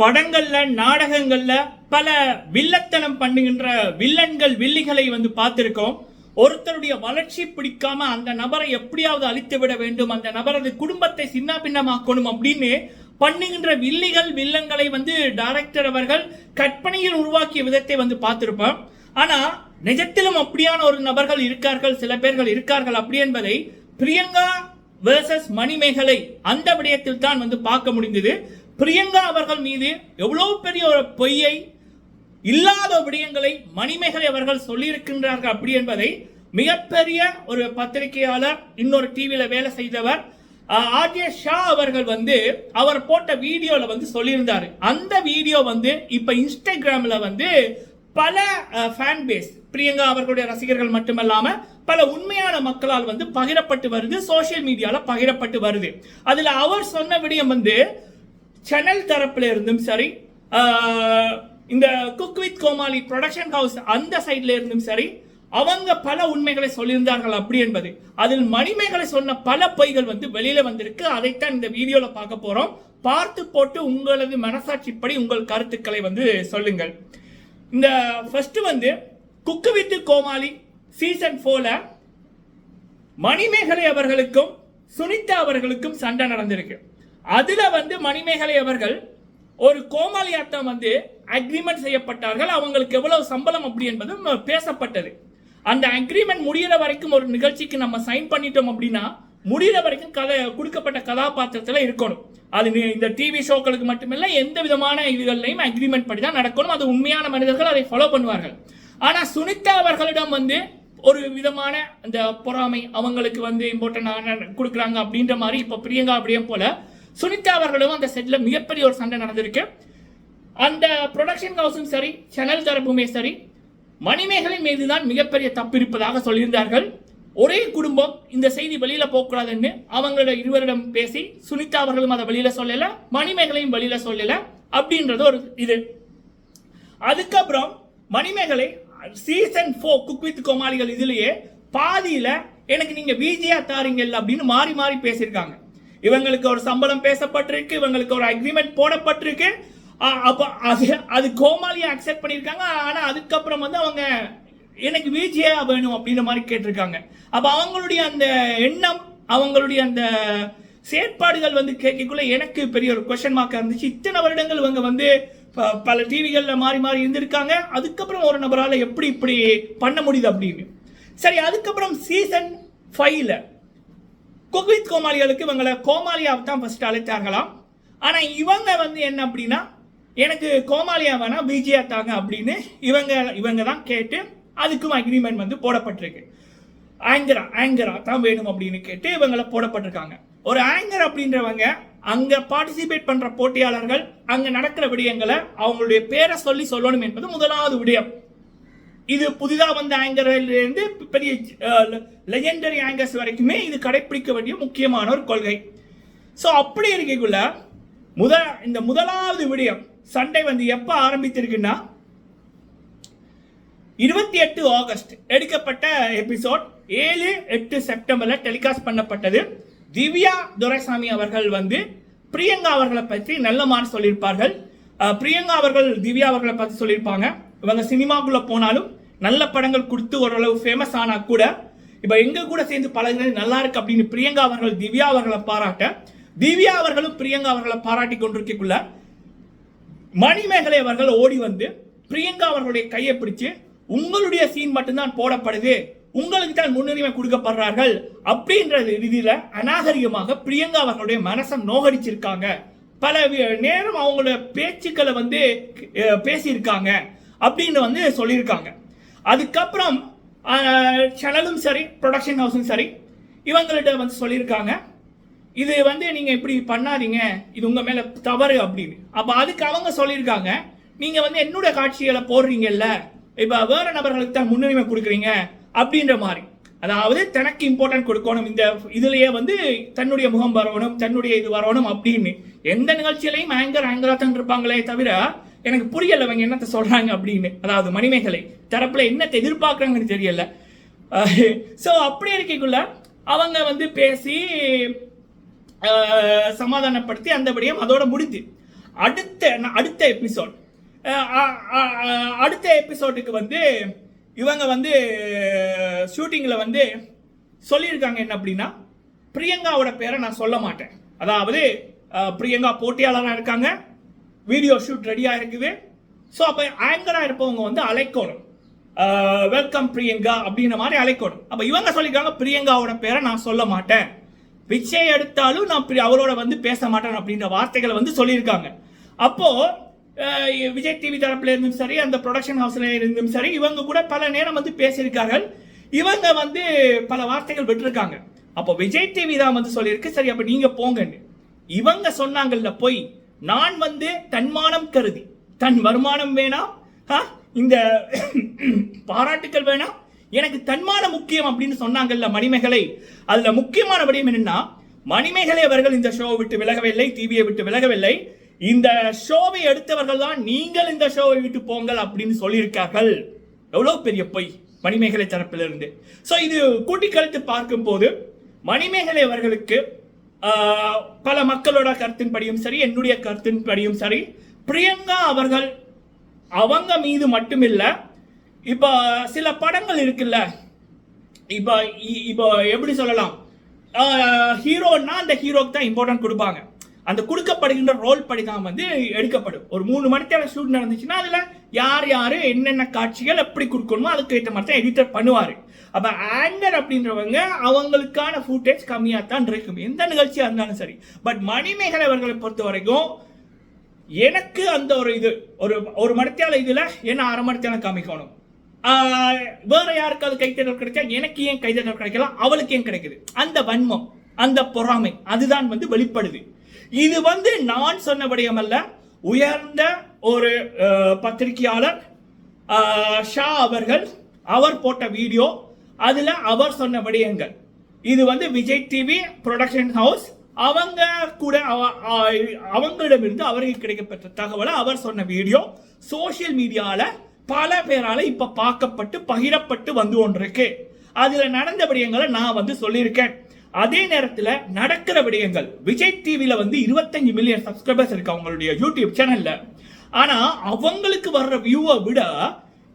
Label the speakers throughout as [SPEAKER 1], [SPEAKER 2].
[SPEAKER 1] படங்கள்ல நாடகங்கள்ல பல வில்லத்தனம் பண்ணுகின்ற வில்லன்கள் வில்லிகளை வந்து பார்த்திருக்கோம். ஒருத்தருடைய வளர்ச்சி பிடிக்காம அந்த நபரை எப்படியாவது அழித்து விட வேண்டும் அந்த நபரது குடும்பத்தை சின்ன பின்னமாக்கணும் அப்படின்னு பண்ணுகின்ற வில்லிகள் வில்லன்களை வந்து டைரக்டர் அவர்கள் கற்பனையில் உருவாக்கிய விதத்தை வந்து பார்த்திருப்போம். ஆனா நிஜத்திலும் அப்படியான ஒரு நபர்கள் இருக்கார்கள் சில பேர்கள் இருக்கார்கள் அப்படி என்பதை பிரியங்கா வேர்சஸ் மணிமேகலை அந்த விடயத்தில் தான் வந்து பார்க்க முடிந்தது. பிரியங்கா அவர்கள் மீது எவ்வளவு பெரிய ஒரு பொய்யை இல்லாத விடயங்களை மணிமேகலை அவர்கள் சொல்லியிருக்கின்றார்கள் அப்படி என்பதை மிகப்பெரிய ஒரு பத்திரிகையாளர் இன்னொரு டிவியில் வேலை செய்தவர் ஆர்ஜே ஷா அவர்கள் வந்து அவர் போட்ட வீடியோவில் வந்து சொல்லியிருந்தார். அந்த வீடியோ வந்து இப்போ இன்ஸ்டாகிராமில் வந்து பல ஃபேன் பேஸ் பிரியங்கா அவர்களுடைய ரசிகர்கள் மட்டுமல்லாமல் பல உண்மையான மக்களால் வந்து பகிரப்பட்டு வருது சோஷியல் மீடியாவில் பகிரப்பட்டு வருது. அதில் அவர் சொன்ன விடயம் வந்து சேனல் தரப்புல இருந்தும் சரி இந்த cook with Comali production house அந்த சைட்ல இருந்தும் சரி அவங்க பல உண்மைகளை சொல்லியிருந்தார்கள் அப்படி என்பது. அதில் மணிமேகலை சொன்ன பல பொய்கள் வந்து வெளியில வந்திருக்கு. அதைத்தான் இந்த வீடியோல பார்க்க போறோம். பார்த்து போட்டு உங்களது மனசாட்சிப்படி உங்கள் கருத்துக்களை வந்து சொல்லுங்கள். இந்த ஃபர்ஸ்ட் வந்து குக்கு வித் கோமாளி சீசன் ஃபோர்ல மணிமேகலை அவர்களுக்கும் சுனிதா அவர்களுக்கும் சண்டை நடந்திருக்கு. அதில் வந்து மணிமேகலை அவர்கள் ஒரு கோமாளியாட்டம் வந்து அக்ரிமெண்ட் செய்யப்பட்டார்கள். அவங்களுக்கு எவ்வளவு சம்பளம் அப்படி என்பதும் பேசப்பட்டது. அந்த அக்ரிமெண்ட் முடிகிற வரைக்கும் ஒரு நிகழ்ச்சிக்கு நம்ம சைன் பண்ணிட்டோம் அப்படின்னா முடிகிற வரைக்கும் கதை கொடுக்கப்பட்ட கதாபாத்திரத்தில் இருக்கணும். அது இந்த டிவி ஷோக்களுக்கு மட்டுமில்லை எந்த விதமான இதுகள்லையும் அக்ரிமெண்ட் படி தான் நடக்கணும். அது உண்மையான மனிதர்கள் அதை ஃபாலோ பண்ணுவார்கள். ஆனால் சுனிதா அவர்களிடம் வந்து ஒரு விதமான அந்த பொறாமை அவங்களுக்கு வந்து இம்பார்ட்டன்ட் கொடுக்குறாங்க அப்படின்ற மாதிரி இப்போ பிரியங்கா அப்படியே போல சுனிதா அவர்களும் அந்த செட்டில் மிகப்பெரிய ஒரு சண்டை நடந்திருக்கு. அந்த ப்ரொடக்ஷன் ஹவுஸும் சரி சேனல் தரப்புமே சரி மணிமேகலை மீது தான் மிகப்பெரிய தப்பு இருப்பதாக சொல்லியிருந்தார்கள். ஒரே குடும்பம் இந்த செய்தி வெளியில போகக்கூடாதுன்னு அவங்களோட இருவரிடம் பேசி சுனிதா அவர்களும் அதை வெளியில சொல்லல மணிமேகலையும் வெளியில சொல்லல அப்படின்றது ஒரு இது. அதுக்கப்புறம் Manimegalai season four cook with கோமாளிகள் இதுலயே பாதியில எனக்கு நீங்க விஜயா தாரீங்கல்ல அப்படின்னு மாறி மாறி பேசியிருக்காங்க. இவங்களுக்கு ஒரு சம்பளம் பேசப்பட்டிருக்கு இவங்களுக்கு ஒரு அக்ரிமெண்ட் போடப்பட்டிருக்கு. அப்போ அது அது கோமாளியை அக்செப்ட் பண்ணியிருக்காங்க. ஆனால் அதுக்கப்புறம் வந்து அவங்க எனக்கு விஜயா வேணும் அப்படின்ற மாதிரி கேட்டிருக்காங்க. அப்போ அவங்களுடைய அந்த எண்ணம் அவங்களுடைய அந்த செயற்பாடுகள் வந்து கேட்கக்குள்ள எனக்கு பெரிய ஒரு கொஷன் மார்க்காக இருந்துச்சு. இத்தனை வருடங்கள் இவங்க வந்து ப- பல டிவிகளில் மாறி மாறி இருந்திருக்காங்க. அதுக்கப்புறம் ஒரு நபரால் எப்படி இப்படி பண்ண முடியுது அப்படின்னு. சரி அதுக்கப்புறம் சீசன் ஃபைவ்ல குக்வித் கோமாளிகளுக்கு இவங்களை கோமாளியாக தான் ஃபர்ஸ்ட் அழைத்தார்களாம். ஆனால் இவங்க வந்து என்ன அப்படின்னா எனக்கு கோமாளியா வேணா பிஜியா தாங்க அப்படின்னு இவங்க இவங்க தான் கேட்டு அதுக்கும் அக்ரிமெண்ட் வந்து போடப்பட்டிருக்கு. ஆங்கரா ஆங்கரா தான் வேணும் அப்படின்னு கேட்டு இவங்களை போடப்பட்டிருக்காங்க. ஒரு ஆங்கர் அப்படின்றவங்க அங்க பார்ட்டிசிபேட் பண்ற போட்டியாளர்கள் அங்க நடக்கிற விடயங்களை அவங்களுடைய பேரை சொல்லி சொல்லணும் என்பது முதலாவது விடயம். இது புதிதாக வந்த ஆங்கர்ல இருந்து பெரிய லெஜெண்டரி ஆங்கர்ஸ் வரைக்குமே இது கடைபிடிக்க வேண்டிய முக்கியமான ஒரு கொள்கை. ஸோ அப்படி இருக்கக்குள்ள முத இந்த முதலாவது விடயம் சண்டை வந்து எப்போ ஆரம்பித்திருக்குன்னா இருபத்தி எட்டு ஆகஸ்ட் எடுக்கப்பட்ட எபிசோட் ஏழு எட்டு செப்டம்பரில் டெலிகாஸ்ட் பண்ணப்பட்டது. திவ்யா துரைசாமி அவர்கள் வந்து பிரியங்கா அவர்களை பற்றி நல்ல மாதிரி சொல்லியிருப்பார்கள். பிரியங்கா அவர்கள் திவ்யா அவர்களை பற்றி சொல்லியிருப்பாங்க. இவங்க சினிமாக்குள்ளே போனாலும் நல்ல படங்கள் கொடுத்து ஓரளவு ஃபேமஸ் ஆனால் கூட இப்போ எங்கள் கூட சேர்ந்து பழகுறது நல்லா இருக்கு அப்படின்னு பிரியங்கா அவர்கள் திவ்யா அவர்களை பாராட்ட திவ்யா அவர்களும் பிரியங்கா அவர்களை பாராட்டி கொண்டிருக்கக்குள்ள மணிமேகலை அவர்கள் ஓடி வந்து பிரியங்கா அவர்களுடைய கையை பிடிச்சு உங்களுடைய சீன் மட்டும்தான் போடப்படுது. உங்களுக்கு தான் முன்னுரிமை கொடுக்கப்படுறார்கள். அப்படின்ற ரீதியில் அநாகரிகமாக பிரியங்கா அவர்களுடைய மனசை நோகடிச்சிருக்காங்க. பல நேரம் அவங்களோட பேச்சுக்களை வந்து பேசியிருக்காங்க அப்படின்னு வந்து சொல்லியிருக்காங்க. அதுக்கப்புறம் சேனலும் சரி ப்ரொடக்ஷன் ஹவுஸும் சரி இவங்கள்ட்ட வந்து சொல்லியிருக்காங்க. இது வந்து நீங்கள் இப்படி பண்ணாதீங்க இது உங்கள் மேலே தவறு அப்படின்னு. அப்போ அதுக்கு அவங்க சொல்லியிருக்காங்க நீங்கள் வந்து என்னுடைய காட்சிகளை போடுறீங்கல்ல இப்போ வேறு நபர்களுக்கு தான் முன்னுரிமை கொடுக்குறீங்க அப்படின்ற மாதிரி. அதாவது தனக்கு இம்பார்ட்டன்ட் கொடுக்கணும் இந்த இதுலயே வந்து தன்னுடைய முகம் வரணும் தன்னுடைய இது வரணும் அப்படின்னு. எந்த நிகழ்ச்சியிலையும் ஆங்கர் ஆங்கராக தான் இருப்பாங்களே தவிர எனக்கு புரியல அவங்க என்னத்தை சொல்கிறாங்க அப்படின்னு. அதாவது மணிமேகலை தரப்பில் என்னத்தை எதிர்பார்க்குறாங்கன்னு தெரியல. ஸோ அப்படி இருக்கக்குள்ள அவங்க வந்து பேசி சமாதானப்படுத்தி அந்தபடியும் அதோட முடிஞ்சு. அடுத்த அடுத்த எபிசோட் அடுத்த எபிசோடுக்கு வந்து இவங்க வந்து ஷூட்டிங்கில் வந்து சொல்லியிருக்காங்க என்ன அப்படின்னா பிரியங்காவோட பேரை நான் சொல்ல மாட்டேன். அதாவது பிரியங்கா போட்டியாளராக இருக்காங்க. வீடியோ ஷூட் ரெடியாக இருக்குது. ஸோ அப்போ ஆங்கராக இருப்பவங்க வந்து அழைக்கணும். வெல்கம் பிரியங்கா அப்படின்ற மாதிரி அழைக்கணும். அப்போ இவங்க சொல்லியிருக்காங்க பிரியங்காவோட பேரை நான் சொல்ல மாட்டேன். பிச்சை எடுத்தாலும் நான் அவரோட வந்து பேச மாட்டேன் அப்படின்ற வார்த்தைகளை வந்து சொல்லியிருக்காங்க. அப்போது விஜய் டிவி தரப்புல இருந்தும் சரி அந்த ப்ரொடக்ஷன் ஹவுஸ்ல இருந்தும் சரி இவங்க கூட பல நேரம் வந்து பேசியிருக்கார்கள். இவங்க வந்து பல வார்த்தைகள் விட்டுருக்காங்க. அப்போ விஜய் டிவி தான் வந்து சொல்லியிருக்கு. சரி அப்போ நீங்கள் போங்கன்னு. இவங்க சொன்னாங்கல்ல போய். நான் வந்து தன்மானம் கருதி. தன் வருமானம் வேணாம் ஆ, இந்த பாராட்டுக்கள் வேணாம் எனக்கு தன்மானம் முக்கியம் அப்படின்னு சொன்னாங்கல்ல மணிமேகலை. அதுல முக்கியமான விடயம் என்னன்னா மணிமேகலை அவர்கள் இந்த ஷோவை விட்டு விலகவில்லை டிவியை விட்டு விலகவில்லை. இந்த ஷோவை எடுத்தவர்கள் தான் நீங்கள் இந்த ஷோவை விட்டு போங்கள் அப்படின்னு சொல்லியிருக்கார்கள். எவ்வளவு பெரிய பொய் மணிமேகலை தரப்பிலிருந்து. ஸோ இது கூட்டி கழித்து பார்க்கும்போது மணிமேகலை அவர்களுக்கு பல மக்களோட கருத்தின்படியும் சரி என்னுடைய கருத்தின்படியும் சரி பிரியங்கா அவர்கள் அவங்க மீது மட்டுமில்ல இப்போ சில படங்கள் இருக்குல்ல இப்போ இ- இப்போ எப்படி சொல்லலாம் ஹீரோன்னா அந்த ஹீரோக்கு தான் இம்பார்ட்டன்ட் கொடுப்பாங்க. அந்த கொடுக்கப்படுகின்ற ரோல் படி தான் வந்து எடுக்கப்படும். ஒரு மூணு மணி தேவை ஷூட் நடந்துச்சுன்னா அதில் யார் யார் என்னென்ன காட்சிகள் எப்படி கொடுக்கணுமோ அதுக்கு ஏற்ற மாதிரி தான் எடிட்டர் பண்ணுவார். அப்போ ஆங்கர் அப்படின்றவங்க அவங்களுக்கான ஃபுட்டேஜ் கம்மியாக தான் இருக்கும். எந்த நிகழ்ச்சியாக இருந்தாலும் சரி. பட் மணிமேகலை அவர்களை பொறுத்த வரைக்கும் எனக்கு அந்த ஒரு இது ஒரு ஒரு மடத்தியால இதில் என்ன அரை மடத்தியால காமிக்கணும். வேறு வேற யாருக்காவது கைத்தட்டல் கிடைச்சா எனக்கு ஏன் கைத்தட்டல் கிடைக்கலாம் அவளுக்கு ஏன் கிடைக்குது? அந்த வன்மம் அந்த பொறாமை அதுதான் வந்து வெளிப்படுது. இது வந்து நான் சொன்னபடியும் அல்ல உயர்ந்த ஒரு பத்திரிகையாளர் ஷா அவர்கள் அவர் போட்ட வீடியோ அதில் அவர் சொன்ன எங்கள். இது வந்து விஜய் டிவி ப்ரொடக்ஷன் ஹவுஸ் அவங்க கூட அவ- அவங்களிடமிருந்து அவருக்கு கிடைக்கப்பெற்ற தகவலை அவர் சொன்ன வீடியோ சோஷியல் மீடியாவில் பல பேரால் இப்போ பார்க்கப்பட்டு பகிரப்பட்டு வந்து ஒன்றிருக்கு அதில் நடந்த விடயங்களை நான் வந்து சொல்லியிருக்கேன். அதே நேரத்தில் நடக்கிற விடயங்கள். விஜய் டிவியில் வந்து 25 மில்லியன் சப்ஸ்கிரைபர்ஸ் இருக்கு அவங்களுடைய யூடியூப் சேனலில் ஆனால் அவங்களுக்கு வர்ற வியூவை விட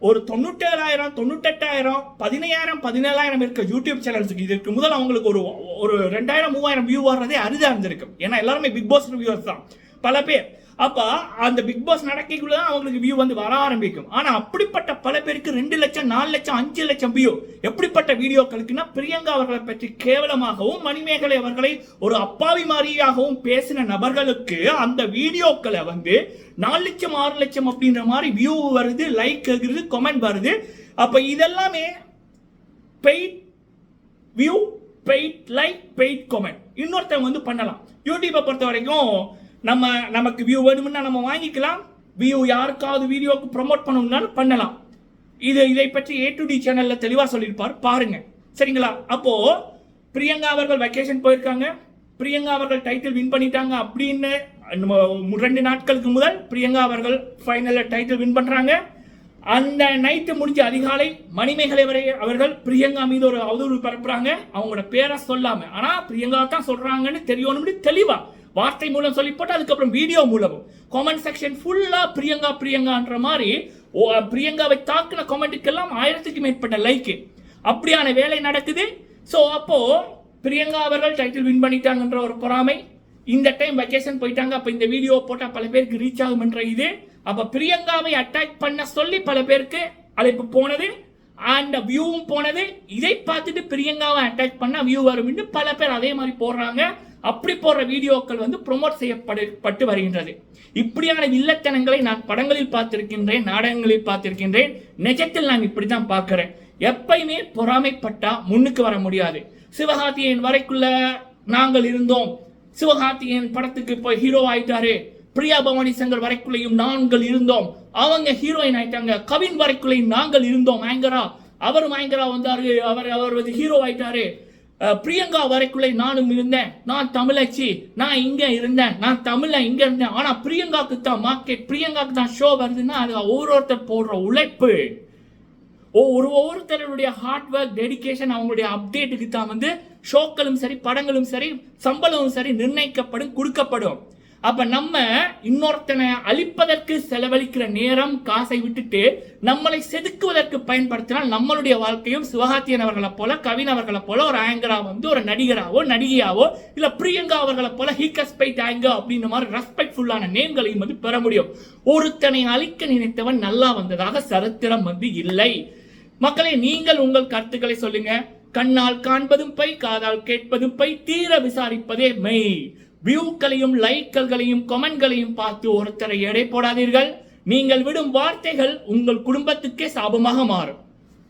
[SPEAKER 1] ஒரு தொண்ணூற்றேழாயிரம் தொண்ணூற்றெட்டாயிரம் பதினையாயிரம் பதினேழாயிரம் இருக்க யூடியூப் சேனல்ஸுக்கு இதற்கு முதல் அவங்களுக்கு ஒரு ஒரு ரெண்டாயிரம் மூவாயிரம் வியூ வர்றதே அரிதாக இருந்திருக்கும் ஏன்னா எல்லாருமே பிக் பாஸ் வியூவர்ஸ் தான். பல பேர் அப்போ அந்த பிக் பாஸ் நடக்கைக்குள்ள தான் அவங்களுக்கு வியூ வந்து வர ஆரம்பிக்கும். ஆனால் அப்படிப்பட்ட பல பேருக்கு ரெண்டு லட்சம் நாலு லட்சம் அஞ்சு லட்சம் வியூ எப்படிப்பட்ட வீடியோக்களுக்குன்னா பிரியங்கா அவர்களை பற்றி கேவலமாகவும் மணிமேகலை அவர்களை ஒரு அப்பாவி மாதிரியாகவும் பேசின நபர்களுக்கு அந்த வீடியோக்களை வந்து நாலு லட்சம் ஆறு லட்சம் அப்படின்ற மாதிரி வியூ வருது லைக் வருது கமெண்ட் வருது. அப்போ இதெல்லாமே paid view paid like paid comment இன்னொருத்தவங்க வந்து பண்ணலாம். யூடியூப்பை பொறுத்த வரைக்கும் நம்ம நமக்கு வியூ வேணும்னா நம்ம வாங்கிக்கலாம். வியூ யாருக்காவது வீடியோவுக்கு ப்ரமோட் பண்ணணும்னாலும் பண்ணலாம். இது இதை பற்றி ஏ டு டி சேனலில் தெளிவாக சொல்லியிருப்பார். பாருங்க. சரிங்களா? அப்போ பிரியங்கா அவர்கள் வெக்கேஷன் போயிருக்காங்க. பிரியங்கா அவர்கள் டைட்டில் வின் பண்ணிட்டாங்க அப்படின்னு ரெண்டு நாட்களுக்கு முதல் பிரியங்கா அவர்கள் ஃபைனலில் டைட்டில் வின் பண்ணுறாங்க அந்த நைட்டு முடிஞ்ச அதிகாலை மணிமேகலை வரை அவர்கள் பிரியங்கா மீது ஒரு அவதூறு பரப்புறாங்க. அவங்களோட பேரை சொல்லாம. ஆனா பிரியங்கா தான் சொல்றாங்கன்னு தெரியணும்னு தெளிவா வார்த்தை மூலம் சொல்லி போட்டு அதுக்கப்புறம் வீடியோ மூலமும். கமெண்ட் செக்ஷன் ஃபுல்லாக பிரியங்கா பிரியங்கான்ற மாதிரி ஓ, பிரியங்காவை தாக்கின கமெண்ட்டுக்கெல்லாம் ஆயிரத்துக்கு மேற்பட்ட லைக்கு அப்படியான வேலை நடக்குது. ஸோ அப்போது பிரியங்கா அவர்கள் டைட்டில் வின் பண்ணிட்டாங்கன்ற ஒரு பொறாமை. இந்த டைம் வெக்கேஷன் போயிட்டாங்க. அப்போ இந்த வீடியோ போட்டால் பல பேருக்கு ரீச் ஆகும்ன்ற இது. அப்போ பிரியங்காவை அட்டாக் பண்ண சொல்லி பல பேருக்கு அழைப்பு போனது. அண்ட் வியூவும் போனது. இதை பார்த்துட்டு பிரியங்காவை அட்டாக் பண்ண வியூ வரும்னு பல பேர் அதே மாதிரி போடுறாங்க. அப்படி போடுற வீடியோக்கள் வந்து ப்ரொமோட் செய்யப்படு பட்டு வருகின்றது. இப்படியான வில்லத்தனங்களை நான் படங்களில் பார்த்திருக்கின்றேன் நாடகங்களில் பார்த்திருக்கின்றேன் நிஜத்தில் நான் இப்படி தான் பார்க்கிறேன். எப்பயுமே பொறாமைப்பட்டா முன்னுக்கு வர முடியாது. சிவகார்த்தியன் வரைக்குள்ள நாங்கள் இருந்தோம். சிவகார்த்திகேயன் படத்துக்கு போய் ஹீரோ ஆயிட்டாரு. பிரியா பவானி சங்கர் வரைக்குள்ளேயும் நாங்கள் இருந்தோம். அவங்க ஹீரோயின் ஆயிட்டாங்க. கவின் வரைக்குள்ளேயும் நாங்கள் இருந்தோம். ஆங்கரா அவரும் ஆங்கரா வந்தாரு. அவர் அவர் வந்து ஹீரோ ஆயிட்டாரு. பிரியங்கா வரைக்குள்ளே நானும் இருந்தேன். நான் தமிழச்சி நான் இங்கே இருந்தேன். நான் தமிழில் இங்கே இருந்தேன். ஆனால் பிரியங்காவுக்கு தான் மார்க்கெட் பிரியங்காவுக்கு தான் ஷோ வருதுன்னா அது ஒவ்வொருத்தர் போடுற உழைப்பு. ஒரு ஒவ்வொருத்தருடைய ஹார்ட் ஒர்க் டெடிகேஷன் அவங்களுடைய அப்டேட்டுக்கு தான் வந்து ஷோக்களும் சரி படங்களும் சரி சம்பளமும் சரி நிர்ணயிக்கப்படும் கொடுக்கப்படும். அப்ப நம்ம இன்னொருத்தனை அழிப்பதற்கு செலவழிக்கிற நேரம் காசை விட்டுட்டு நம்மளை செதுக்குவதற்கு பயன்படுத்தினால் நம்மளுடைய வாழ்க்கையும் சிவகார்த்தியன் அவர்களை போல கவின் அவர்களை போல ஒரு ஆங்கரா வந்து ஒரு நடிகராவோ நடிகையாவோ இல்ல பிரியங்கா அவர்களை போல ஹீகஸ்பைட் ஆங்கர் அப்படின்ற மாதிரி ரெஸ்பெக்ட்ஃபுல்லான நேம்களையும் வந்து பெற முடியும். ஒருத்தனை அழிக்க நினைத்தவன் நல்லா வந்ததாக சரித்திரம் வந்து இல்லை. மக்களே நீங்கள் உங்கள் கருத்துக்களை சொல்லுங்க. கண்ணால் காண்பதும் பை காதால் கேட்பதும் பை தீர விசாரிப்பதே மெய். வியூக்களையும் லைக்கல்களையும் கமெண்ட்களையும் பார்த்து ஒருத்தரை எடை போடாதீர்கள். நீங்கள் விடும் வார்த்தைகள் உங்கள் குடும்பத்துக்கே சாபமாக மாறும்.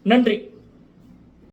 [SPEAKER 1] நன்றி.